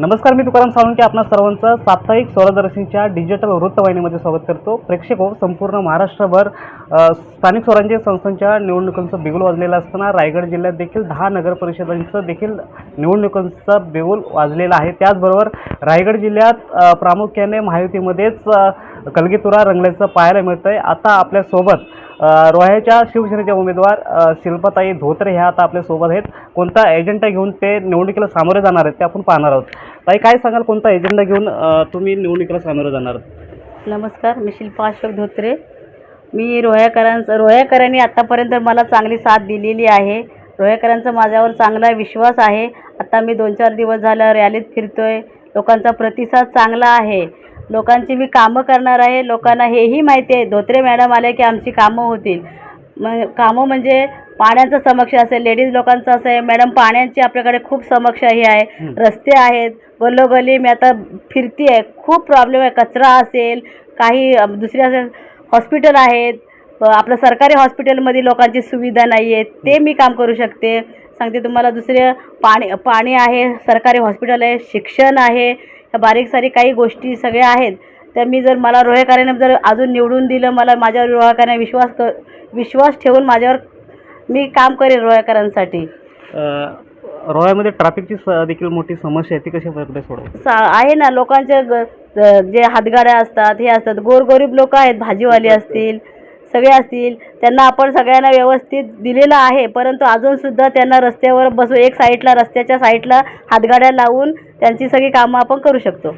नमस्कार मी तुकाराम साळुंके. आपणा सर्वांचं साप्ताहिक स्वरदर्शनीच्या डिजिटल वृत्तवाहिनीमध्ये स्वागत करतो. प्रेक्षक हो संपूर्ण महाराष्ट्रभर स्थानिक स्वराज्य संस्थांच्या निवडणुकांचं बिगुल वाजलेलं असताना रायगड जिल्ह्यात देखील दहा नगर परिषदांचं देखील निवडणुकांचं बिगुल वाजलेलं आहे. त्याचबरोबर रायगड जिल्ह्यात प्रामुख्याने महायुतीमध्येच कलगीतुरा रंगल्याचं पाहायला मिळतं आहे आता आपल्यासोबत रोह्याच्या शिवसेनेच्या उमेदवार शिल्पाताई धोत्रे ह्या आता आपल्यासोबत आहेत. कोणता एजंटा घेऊन ते निवडणुकीला सामोरे जाणार आहेत ते आपण पाहणार आहोत. ताई काय सांगाल? कोणता एजेंडा घेऊन अ, तुम्ही निवडणुकीला सामोरं जाणार? नमस्कार मी शिल्पा अशोक धोत्रे. मी रोह्याकरांचं रोह्याकरांनी आत्तापर्यंत मला चांगली साथ दिलेली आहे. रोह्याकरांचा माझ्यावर चांगला विश्वास आहे. आता मी दोन चार दिवस झालं रॅलीत फिरतो आहे लोकांचा प्रतिसाद चांगला आहे. लोकांची मी कामं करणार आहे. लोकांना हेही माहिती आहे. धोत्रे मॅडम आले की आमची कामं होतील. मग कामं म्हणजे पाण्याचं समक्ष असेल लेडीज लोकांचं असं आहे मॅडम पाण्याची आपल्याकडे खूप समक्ष हे आहे रस्ते आहेत गल्लोगल्ली मी आता फिरती आहे खूप प्रॉब्लेम आहे. कचरा असेल काही दुसरे असेल हॉस्पिटल आहेत. आपलं सरकारी हॉस्पिटलमध्ये लोकांची सुविधा नाही आहे ते मी काम करू शकते. सांगते तुम्हाला दुसरे पाणी पाणी आहे सरकारी हॉस्पिटल आहे शिक्षण आहे. बारीक सारीक काही गोष्टी सगळ्या आहेत. त्या मी जर मला रोहेकरांना जर अजून निवडून दिलं मला माझ्यावर रोहेकरांना विश्वास क विश्वास ठेवून माझ्यावर मी काम करेन रोहेकरांसाठी. रोह्यामध्ये ट्रॅफिकची स- देखील मोठी समस्या आहे ती कशा प्रकारे सोडव? सा आहे ना लोकांचे ग- ग- जे हातगाड्या असतात हे असतात. गोरगरीब लोक आहेत भाजीवाले असतील सगळे असतील. त्यांना आपण सगळ्यांना व्यवस्थित दिलेलं आहे परंतु अजूनसुद्धा त्यांना रस्त्यावर बसू एक साईडला रस्त्याच्या साईडला हातगाड्या लावून त्यांची सगळी कामं आपण करू शकतो.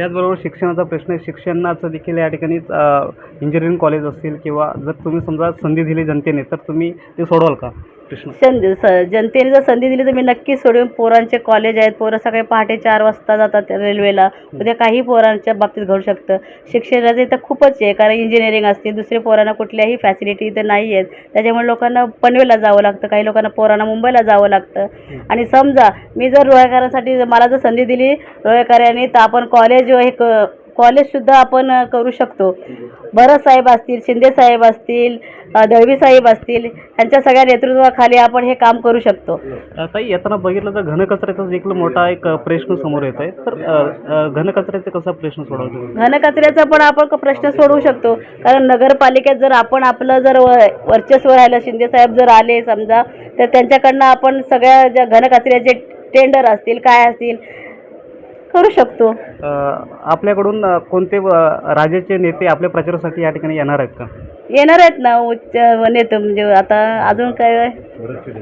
त्याचबरोबर शिक्षणाचा प्रश्न आहे. शिक्षणाचं देखील या ठिकाणी इंजिनिअरिंग कॉलेज असतील किंवा जर तुम्ही समजा संधी दिली जनतेने तर तुम्ही ते सोडवाल का? संधी स जनतेने जर संधी दिली तर मी नक्कीच सोडून पोरांचे कॉलेज आहेत पोरं सकाळी पहाटे चार वाजता जातात रेल्वेला उद्या काही पोरांच्या बाबतीत घडू शकतं. शिक्षणाचं इथं खूपच आहे कारण इंजिनिअरिंग असतील दुसरे पोरांना कुठल्याही फॅसिलिटी इथं नाही आहेत. त्याच्यामुळे लोकांना पनवेलला जावं लागतं काही लोकांना पोरांना मुंबईला जावं लागतं. आणि समजा मी जर रोहेकरांसाठी जर मला जर संधी दिली रोहेकरांनी तर आपण कॉलेज हे क कॉलेजसुद्धा आपण करू शकतो. भरत साहेब असतील शिंदे साहेब असतील दळवी साहेब असतील यांच्या सगळ्या नेतृत्वाखाली आपण हे काम करू शकतो. ताई येताना बघितलं तर घनकचऱ्याचा देखील मोठा एक प्रश्न समोर येत आहे तर घनकचऱ्याचा कसा प्रश्न सोडवतो घनकचऱ्याचा पण आपण प्रश्न सोडवू शकतो. कारण नगरपालिकेत जर आपण आपलं जर वर्चस्व राहिलं शिंदे साहेब जर आले समजा तर त्यांच्याकडनं आपण सगळ्या ज्या घनकचऱ्याचे टेंडर असतील काय असतील करू शकतो. आपल्याकडून कोणते राज्याचे नेते आपल्या प्रचारासाठी या ठिकाणी येणार आहेत का? येणार आहेत ना उच्च नेते म्हणजे आता अजून काय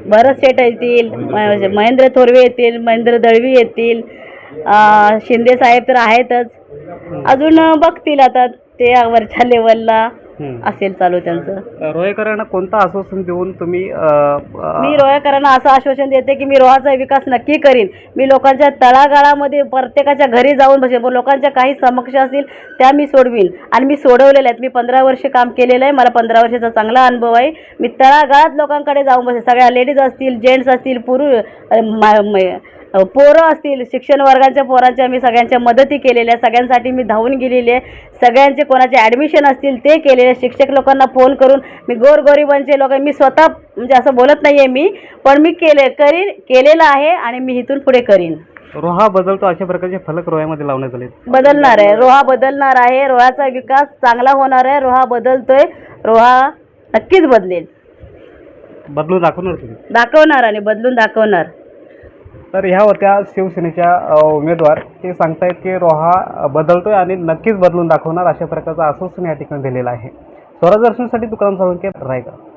भरत शेठ येतील म- महेंद्र थोरवे येतील महेंद्र दळवी येतील शिंदे साहेब तर आहेतच. अजून बघतील आता ते वरच्या लेवलला. असेल चालू त्यांचं. अ, रोहेकरांना कोणतं आश्वासन देऊन तुम्ही मी रोहाकरांना असं आश्वासन देते की मी रोहाचा विकास नक्की करीन. मी लोकांच्या तळागाळामध्ये प्रत्येकाच्या घरी जाऊन बसेन. पण लोकांच्या काही समक्ष असतील त्या मी सोडवीन. आणि मी सोडवलेल्या आहेत. मी पंधरा वर्ष काम केलेलं आहे. मला पंधरा वर्षाचा चांगला अनुभव आहे. मी तळागाळात लोकांकडे जाऊन बसेन. सगळ्या लेडीज असतील जेंट्स असतील पुरुष पोरं असतील शिक्षण वर्गाच्या पोरांच्या मी सगळ्यांच्या मदती केलेल्या सगळ्यांसाठी मी धावून गेलेली आहे. सगळ्यांचे कोणाचे ॲडमिशन असतील ते केलेले. शिक्षक लोकांना फोन करून मी गोरगरिबांचे लोक मी स्वतः म्हणजे असं बोलत नाही आहे मी पण मी केले करीन केलेलं आहे आणि मी इथून पुढे करीन. रोहा बदलतो अशा प्रकारचे फलक रोह्यामध्ये लावण्यात आले बदलणार आहे. रोहा बदलणार आहे. रोहाचा विकास चांगला होणार आहे. रोहा बदलतोय. रोहा नक्कीच बदलेल. बदलून दाखवणार तुम्ही? दाखवणार आणि बदलून दाखवणार. तर ह्या होत्या शिवसेनेच्या अ, उमेदवार. ते सांगतायत की रोहा बदलतोय आणि नक्कीच बदलून दाखवणार अशा प्रकारचं आश्वासन या ठिकाणी दिलेलं आहे. स्वराज दर्शनासाठी तुकाराम साळुंके रायगड.